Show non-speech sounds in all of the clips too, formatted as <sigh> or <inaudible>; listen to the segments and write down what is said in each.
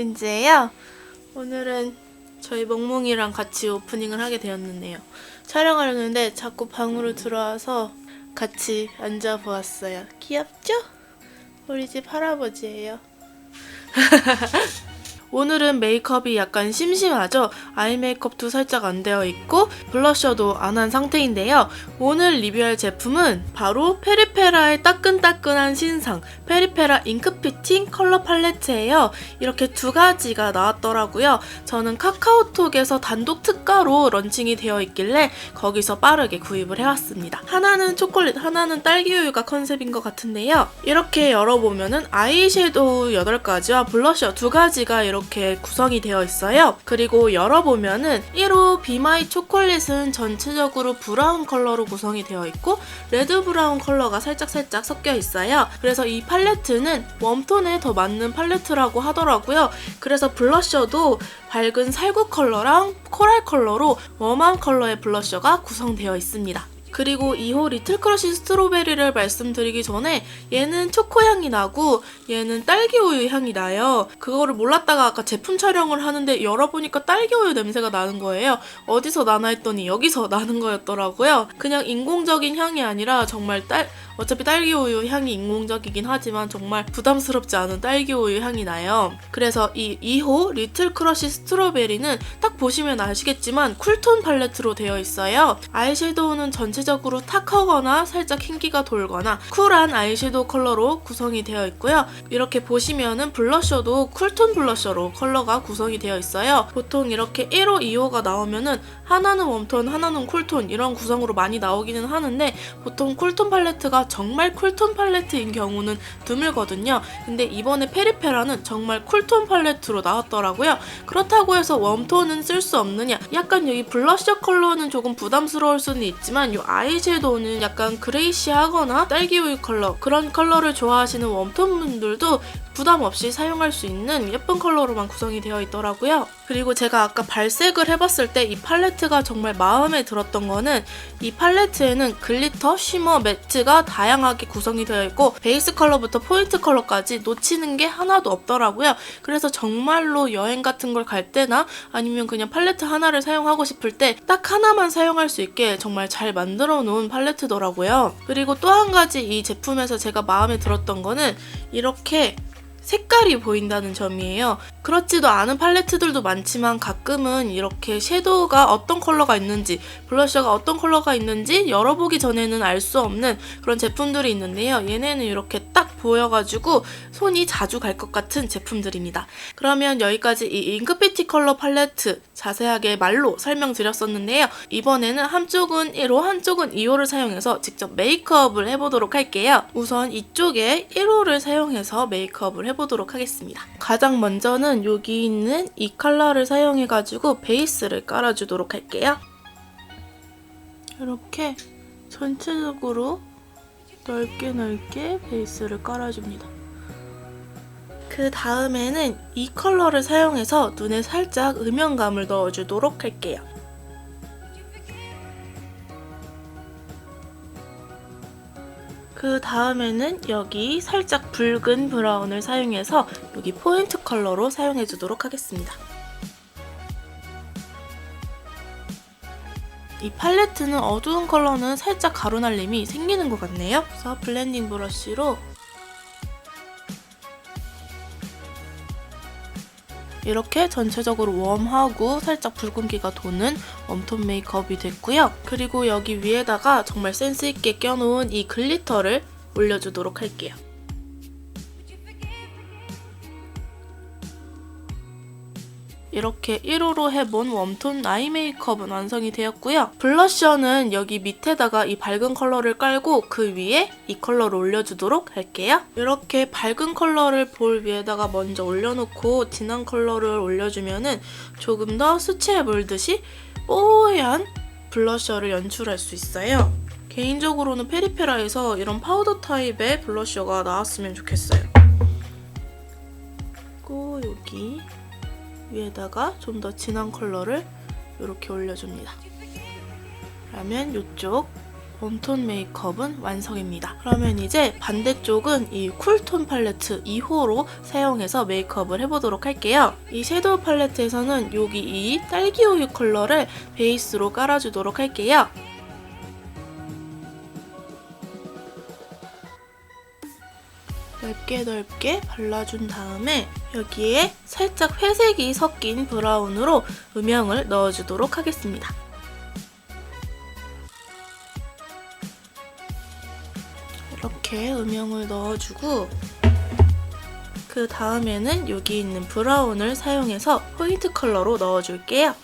린즈예요. 오늘은 저희 멍멍이랑 같이 오프닝을 하게 되었는데요. 촬영하려는데 자꾸 방으로 들어와서 같이 앉아 보았어요. 귀엽죠? 우리 집 할아버지예요. <laughs> 오늘은 메이크업이 약간 심심하죠? 아이 메이크업도 살짝 안 되어 있고 블러셔도 안 한 상태인데요. 오늘 리뷰할 제품은 바로 페리페라의 따끈따끈한 신상 페리페라 잉크 피팅 컬러 팔레트예요. 이렇게 두 가지가 나왔더라고요. 저는 카카오톡에서 단독 특가로 런칭이 되어 있길래 거기서 빠르게 구입을 해왔습니다. 하나는 초콜릿, 하나는 딸기우유가 컨셉인 것 같은데요. 이렇게 열어보면은 아이섀도우 8가지와 블러셔 두 가지가 이렇게 구성이 되어 있어요. 그리고 열어보면은 1호 비마이 초콜릿은 전체적으로 브라운 컬러로 구성이 되어 있고 레드 브라운 컬러가 살짝살짝 섞여 있어요. 그래서 이 팔레트는 웜톤에 더 맞는 팔레트라고 하더라고요. 그래서 블러셔도 밝은 살구 컬러랑 코랄 컬러로 웜한 컬러의 블러셔가 구성되어 있습니다. 그리고 2호 리틀 크러쉬 스트로베리를 말씀드리기 전에 얘는 초코 향이 나고 얘는 딸기 우유 향이 나요. 그거를 몰랐다가 아까 제품 촬영을 하는데 열어보니까 딸기 우유 냄새가 나는 거예요. 어디서 나나 했더니 여기서 <laughs> 나는 거였더라고요. 그냥 인공적인 향이 아니라 정말 딸 어차피 딸기 우유 향이 인공적이긴 하지만 정말 부담스럽지 않은 딸기 우유 향이 나요. 그래서 이 2호 리틀 크러쉬 스트로베리는 딱 보시면 아시겠지만 쿨톤 팔레트로 되어 있어요. 아이섀도우는 전체적으로 탁하거나 살짝 흰기가 돌거나 쿨한 아이섀도우 컬러로 구성이 되어 있고요. 이렇게 보시면은 블러셔도 쿨톤 블러셔로 컬러가 구성이 되어 있어요. 보통 이렇게 1호, 2호가 나오면은 하나는 웜톤, 하나는 쿨톤 이런 구성으로 많이 나오기는 하는데 보통 쿨톤 팔레트가 정말 쿨톤 팔레트인 경우는 드물거든요. 근데 이번에 페리페라는 정말 쿨톤 팔레트로 나왔더라고요. 그렇다고 해서 웜톤은 쓸 수 없느냐? 약간 여기 블러셔 컬러는 조금 부담스러울 수는 있지만 이 아이섀도우는 약간 그레이시하거나 딸기우유 컬러 그런 컬러를 좋아하시는 웜톤 분들도 부담 없이 사용할 수 있는 예쁜 컬러로만 구성이 되어 있더라고요. 그리고 제가 아까 발색을 해봤을 때 이 팔레트가 정말 마음에 들었던 거는 이 팔레트에는 글리터, 쉬머, 매트가 다양하게 구성이 되어 있고 베이스 컬러부터 포인트 컬러까지 놓치는 게 하나도 없더라고요. 그래서 정말로 여행 같은 걸 갈 때나 아니면 그냥 팔레트 하나를 사용하고 싶을 때 딱 하나만 사용할 수 있게 정말 잘 만들어 놓은 팔레트더라고요. 그리고 또 한 가지 이 제품에서 제가 마음에 들었던 거는 이렇게 색깔이 보인다는 점이에요. 그렇지도 않은 팔레트들도 많지만 가끔은 이렇게 섀도우가 어떤 컬러가 있는지, 블러셔가 어떤 컬러가 있는지 열어보기 전에는 알 수 없는 그런 제품들이 있는데요. 얘네는 이렇게 딱 보여가지고 손이 자주 갈 것 같은 제품들입니다. 그러면 여기까지 이 잉크피티 컬러 팔레트 자세하게 말로 설명드렸었는데요. 이번에는 한쪽은 1호, 한쪽은 2호를 사용해서 직접 메이크업을 해보도록 할게요. 우선 이쪽에 1호를 사용해서 메이크업을 해보도록 하겠습니다. 가장 먼저는 여기 있는 이 컬러를 사용해가지고 베이스를 깔아주도록 할게요. 이렇게 전체적으로 넓게 넓게 베이스를 깔아줍니다. 그 다음에는 이 컬러를 사용해서 눈에 살짝 음영감을 넣어주도록 할게요. 그 다음에는 여기 살짝 붉은 브라운을 사용해서 여기 포인트 컬러로 사용해 주도록 하겠습니다. 이 팔레트는 어두운 컬러는 살짝 가루날림이 생기는 것 같네요. 그래서 블렌딩 브러쉬로 이렇게 전체적으로 웜하고 살짝 붉은기가 도는 웜톤 메이크업이 됐고요. 그리고 여기 위에다가 정말 센스있게 껴놓은 이 글리터를 올려주도록 할게요. 이렇게 1호로 해본 웜톤 아이 메이크업은 완성이 되었고요. 블러셔는 여기 밑에다가 이 밝은 컬러를 깔고 그 위에 이 컬러를 올려주도록 할게요. 이렇게 밝은 컬러를 볼 위에다가 먼저 올려놓고 진한 컬러를 올려주면 은 조금 더 수채에 물듯이 뽀얀 블러셔를 연출할 수 있어요. 개인적으로는 페리페라에서 이런 파우더 타입의 블러셔가 나왔으면 좋겠어요. 그리고 여기 위에다가 좀 더 진한 컬러를 이렇게 올려줍니다. 그러면 이쪽 웜톤 메이크업은 완성입니다. 그러면 이제 반대쪽은 이 쿨톤 팔레트 2호로 사용해서 메이크업을 해보도록 할게요. 이 섀도우 팔레트에서는 여기 이 딸기우유 컬러를 베이스로 깔아주도록 할게요. 넓게 넓게 발라준 다음에 여기에 살짝 회색이 섞인 브라운으로 음영을 넣어주도록 하겠습니다. 이렇게 음영을 넣어주고 그 다음에는 여기 있는 브라운을 사용해서 포인트 컬러로 넣어줄게요.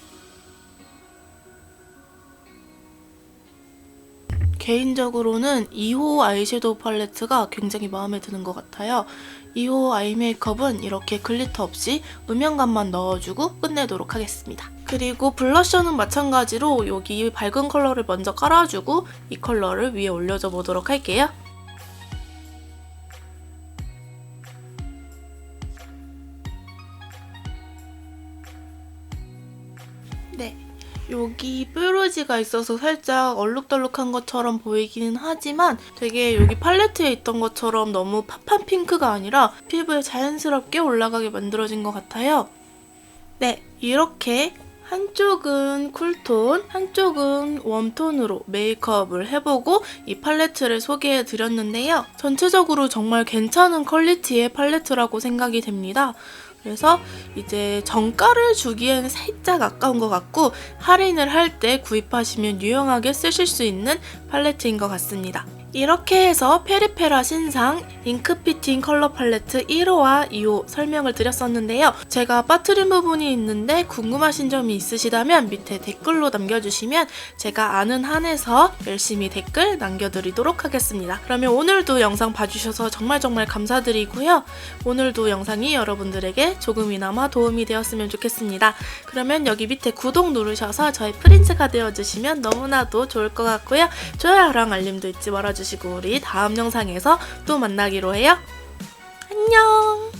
개인적으로는 2호 아이섀도우 팔레트가 굉장히 마음에 드는 것 같아요. 2호 아이 메이크업은 이렇게 글리터 없이 음영감만 넣어주고 끝내도록 하겠습니다. 그리고 블러셔는 마찬가지로 여기 밝은 컬러를 먼저 깔아주고 이 컬러를 위에 올려줘 보도록 할게요. 네. 여기 뾰루지가 있어서 살짝 얼룩덜룩한 것처럼 보이기는 하지만 되게 여기 팔레트에 있던 것처럼 너무 팝한 핑크가 아니라 피부에 자연스럽게 올라가게 만들어진 것 같아요. 네, 이렇게 한쪽은 쿨톤, 한쪽은 웜톤으로 메이크업을 해보고 이 팔레트를 소개해 드렸는데요. 전체적으로 정말 괜찮은 퀄리티의 팔레트라고 생각이 됩니다. 그래서 이제 정가를 주기에는 살짝 아까운 것 같고 할인을 할 때 구입하시면 유용하게 쓰실 수 있는 팔레트인 것 같습니다. 이렇게 해서 페리페라 신상 잉크 피팅 컬러 팔레트 1호와 2호 설명을 드렸었는데요. 제가 빠뜨린 부분이 있는데 궁금하신 점이 있으시다면 밑에 댓글로 남겨주시면 제가 아는 한에서 열심히 댓글 남겨드리도록 하겠습니다. 그러면 오늘도 영상 봐주셔서 정말 정말 감사드리고요. 오늘도 영상이 여러분들에게 조금이나마 도움이 되었으면 좋겠습니다. 그러면 여기 밑에 구독 누르셔서 저의 프린츠가 되어주시면 너무나도 좋을 것 같고요. 좋아요랑 알림도 잊지 말아 주시고 우리 다음 영상에서 또 만나기로 해요. 안녕!